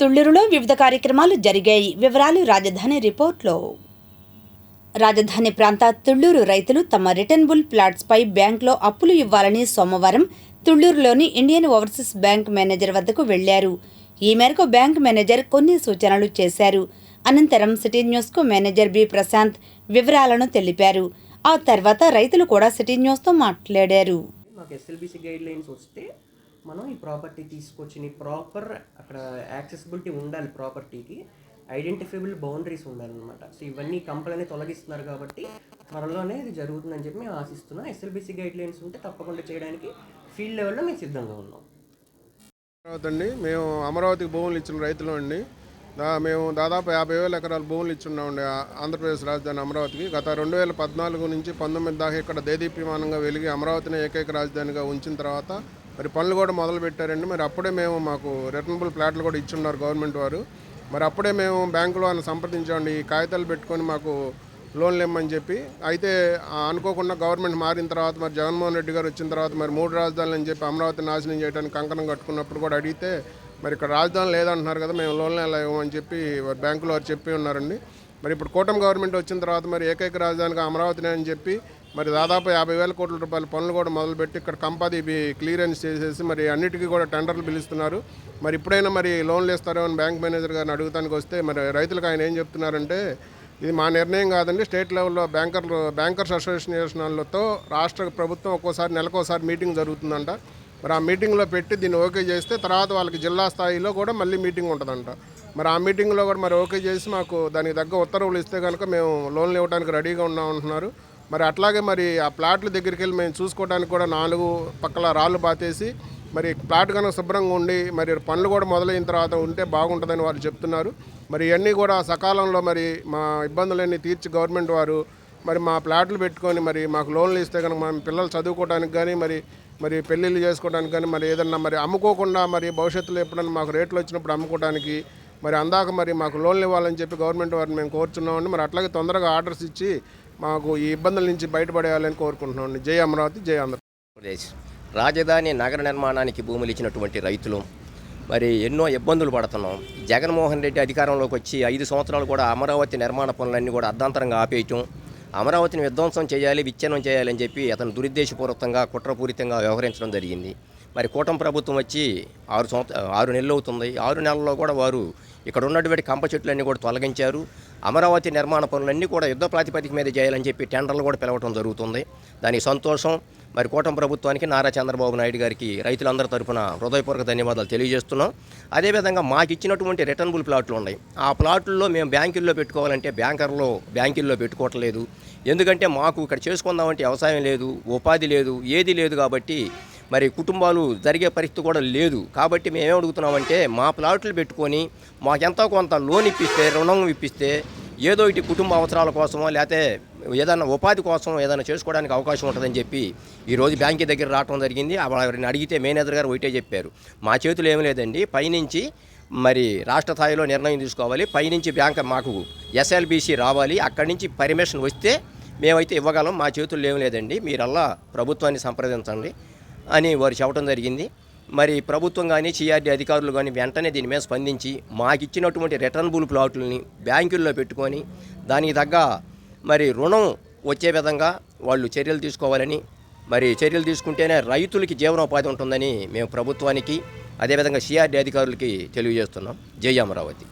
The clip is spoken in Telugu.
తుళ్ళూరులో వివిధ కార్యక్రమాలు జరిగాయి. వివరాలు రాజధాని రిపోర్ట్లో. రాజధాని ప్రాంత తుళ్ళూరు రైతులు తమ రిటర్నబుల్ ప్లాట్స్పై బ్యాంకులో అప్పులు ఇవ్వాలని సోమవారం తుళ్ళూరులోని ఇండియన్ ఓవర్సీస్ బ్యాంక్ మేనేజర్ వద్దకు వెళ్ళారు. ఈ మేరకు బ్యాంక్ మేనేజర్ కొన్ని సూచనలు చేశారు. అనంతరం సిటీ న్యూస్కు మేనేజర్ బి ప్రశాంత్ వివరాలను తెలిపారు. ఆ తర్వాత రైతులు కూడా సిటీ న్యూస్తో మాట్లాడారు. మాకు ఎస్ఎల్బిసి గైడ్ లైన్స్ వస్తే మనం ఈ ప్రాపర్టీ తీసుకొచ్చిన ప్రాపర్ అక్కడ యాక్సెసిబిలిటీ ఉండాలి ప్రాపర్టీకి ఐడెంటిఫైబుల్ బౌండరీస్ ఉండాలన్నమాట. సో ఇవన్నీ కంపెనీ తొలగిస్తున్నారు కాబట్టి త్వరలోనే ఇది జరుగుతుందని చెప్పి మేము ఆశిస్తున్నాం. ఎస్ఎల్బిసి గైడ్ లైన్స్ ఉంటే తప్పకుండా చేయడానికి ఫీల్డ్ లెవెల్లో మేము సిద్ధంగా ఉన్నాం. అమరావతి అండి. మేము అమరావతికి భూములు ఇచ్చిన రైతులు అండి. దా మేము దాదాపు యాభై వేల ఎకరాల భూములు ఇచ్చున్నామండి ఆంధ్రప్రదేశ్ రాజధాని అమరావతికి. గత రెండు వేల పద్నాలుగు నుంచి పంతొమ్మిది దాకా ఇక్కడ దేదీప్యమానంగా వెలిగి అమరావతిని ఏకైక రాజధానిగా ఉంచిన తర్వాత మరి పనులు కూడా మొదలు పెట్టారండి. మరి అప్పుడే మేము మాకు రిటర్నబుల్ ప్లాట్లు కూడా ఇచ్చున్నారు గవర్నమెంట్ వారు. మరి అప్పుడే మేము బ్యాంకులో ఆయన సంప్రదించామండి. ఈ కాగితాలు పెట్టుకొని మాకు లోన్లు ఇమ్మని చెప్పి. అయితే అనుకోకుండా గవర్నమెంట్ మారిన తర్వాత మరి జగన్మోహన్ రెడ్డి గారు వచ్చిన తర్వాత మరి మూడు రాజధానులు అని చెప్పి అమరావతి నాశనం చేయడానికి కంకణం కట్టుకున్నప్పుడు కూడా అడిగితే మరి ఇక్కడ రాజధాని లేదంటున్నారు కదా మేము లోన్లు ఎలా ఇవ్వమని చెప్పి వారు బ్యాంకులో వారు చెప్పి ఉన్నారండి. మరి ఇప్పుడు కూటమి గవర్నమెంట్ వచ్చిన తర్వాత మరి ఏకైక రాజధానిగా అమరావతిని అని చెప్పి మరి దాదాపు యాభై వేల కోట్ల రూపాయల పనులు కూడా మొదలుపెట్టి ఇక్కడ కంపాది క్లియరెన్స్ చేసేసి మరి అన్నిటికీ కూడా టెండర్లు పిలుస్తున్నారు. మరి ఇప్పుడైనా మరి లోన్లు ఇస్తారో అని బ్యాంక్ మేనేజర్ గారిని అడుగుతానికి వస్తే మరి రైతులకు ఆయన ఏం చెప్తున్నారంటే ఇది మా నిర్ణయం కాదండి స్టేట్ లెవెల్లో బ్యాంకర్లు బ్యాంకర్స్ అసోసియేషన్లతో రాష్ట్ర ప్రభుత్వం ఒక్కోసారి నెలకోసారి మీటింగ్ జరుగుతుందంట. మరి ఆ మీటింగ్లో పెట్టి దీన్ని ఓకే చేస్తే తర్వాత వాళ్ళకి జిల్లా స్థాయిలో కూడా మళ్ళీ మీటింగ్ ఉంటుందంట. మరి ఆ మీటింగ్లో కూడా మరి ఓకే చేసి మాకు దానికి తగ్గ ఉత్తర్వులు ఇస్తే కనుక మేము లోన్లు ఇవ్వడానికి రెడీగా ఉన్నామంటున్నారు మరి అట్లాగే మరి ఆ ప్లాట్ల దగ్గరికి వెళ్ళి మేము చూసుకోవడానికి కూడా నాలుగు పక్కల రాళ్ళు పాతేసి మరి ప్లాట్ కనుక శుభ్రంగా ఉండి మరి పనులు కూడా మొదలైన తర్వాత ఉంటే బాగుంటుందని వారు చెప్తున్నారు. మరి ఇవన్నీ కూడా సకాలంలో మరి మా ఇబ్బందులన్నీ తీర్చి గవర్నమెంట్ వారు మరి మా ప్లాట్లు పెట్టుకొని మరి మాకు లోన్లు ఇస్తే కనుక మా పిల్లలు చదువుకోవడానికి కానీ మరి మరి పెళ్ళిళ్ళు చేసుకోవడానికి కానీ మరి ఏదన్నా మరి అమ్ముకోకుండా మరి భవిష్యత్తులో ఎప్పుడన్నా మాకు రేట్లు వచ్చినప్పుడు అమ్ముకోవడానికి మరి అందాక మరి మాకు లోన్లు ఇవ్వాలని చెప్పి గవర్నమెంట్ వారిని మేము కోరుచున్నామండి. మరి అట్లాగే తొందరగా ఆర్డర్స్ ఇచ్చి మాకు ఈ ఇబ్బందుల నుంచి బయటపడేయాలని కోరుకుంటున్నాను జై అమరావతి జై ఆంధ్రప్రదేశ్ రాజధాని నగర నిర్మాణానికి భూములు ఇచ్చినటువంటి రైతులు. మరి ఎన్నో ఇబ్బందులు పడుతున్నాం. జగన్మోహన్ రెడ్డి అధికారంలోకి వచ్చి ఐదు సంవత్సరాలు కూడా అమరావతి నిర్మాణ పనులన్నీ కూడా అర్ధాంతరంగా ఆపేయటం. అమరావతిని విధ్వంసం చేయాలి విచ్ఛిన్నం చేయాలని చెప్పి అతను దురుద్దేశపూర్వకంగా కుట్రపూరితంగా వ్యవహరించడం జరిగింది. మరి కూటమి ప్రభుత్వం వచ్చి ఆరు సంవత్సర ఆరు నెలలు అవుతుంది. ఆరు నెలల్లో కూడా వారు ఇక్కడ ఉన్నటువంటి కంప చెట్లన్నీ కూడా తొలగించారు. అమరావతి నిర్మాణ పనులన్నీ కూడా యుద్ధ ప్రాతిపదిక మీద చేయాలని చెప్పి టెండర్లు కూడా పిలవటం జరుగుతుంది. దానికి సంతోషం. మరి కూటమి ప్రభుత్వానికి నారా చంద్రబాబు నాయుడు గారికి రైతులందరి తరపున హృదయపూర్వక ధన్యవాదాలు తెలియజేస్తున్నాం. అదేవిధంగా మాకు ఇచ్చినటువంటి రిటర్నబుల్ ప్లాట్లు ఉన్నాయి. ఆ ప్లాట్లలో మేము బ్యాంకుల్లో పెట్టుకోవాలంటే బ్యాంకర్లో బ్యాంకుల్లో పెట్టుకోవట్లేదు. ఎందుకంటే మాకు ఇక్కడ చేసుకుందామంటే వ్యవసాయం లేదు ఉపాధి లేదు ఏది లేదు కాబట్టి మరి కుటుంబాలు జరిగే పరిస్థితి కూడా లేదు. కాబట్టి మేమేం అడుగుతున్నామంటే మా ప్లాట్లు పెట్టుకొని మాకెంతో కొంత లోన్ ఇప్పిస్తే రుణం ఇప్పిస్తే ఏదో ఇటు కుటుంబ అవసరాల కోసమో లేకపోతే ఏదైనా ఉపాధి కోసం ఏదైనా చేసుకోవడానికి అవకాశం ఉంటుందని చెప్పి ఈరోజు బ్యాంక్ దగ్గర రావడం జరిగింది. వారిని అడిగితే మేనేజర్ గారు ఒకటే చెప్పారు. మా చేతులు ఏమీ లేదండి. పైనుంచి మరి రాష్ట్ర స్థాయిలో నిర్ణయం తీసుకోవాలి. పైనుంచి బ్యాంక్ మాకు ఎస్ఎల్బీసీ రావాలి. అక్కడి నుంచి పర్మిషన్ వస్తే మేమైతే ఇవ్వగలం. మా చేతుల్లో ఏం లేదండి. మీరల్లా ప్రభుత్వాన్ని సంప్రదించండి. అని వారు చెప్పడం జరిగింది. మరి ప్రభుత్వం కానీ సిఆర్డీ అధికారులు కానీ వెంటనే దీని మీద స్పందించి మాకు ఇచ్చినటువంటి రిటర్నబుల్ ప్లాట్లని బ్యాంకుల్లో పెట్టుకొని దానికి తగ్గ మరి రుణం వచ్చే విధంగా వాళ్ళు చర్యలు తీసుకోవాలని మరి చర్యలు తీసుకుంటేనే రైతులకి జీవనోపాధి ఉంటుందని మేము ప్రభుత్వానికి అదేవిధంగా సిఆర్డీ అధికారులకి తెలియజేస్తున్నాం. జై అమరావతి.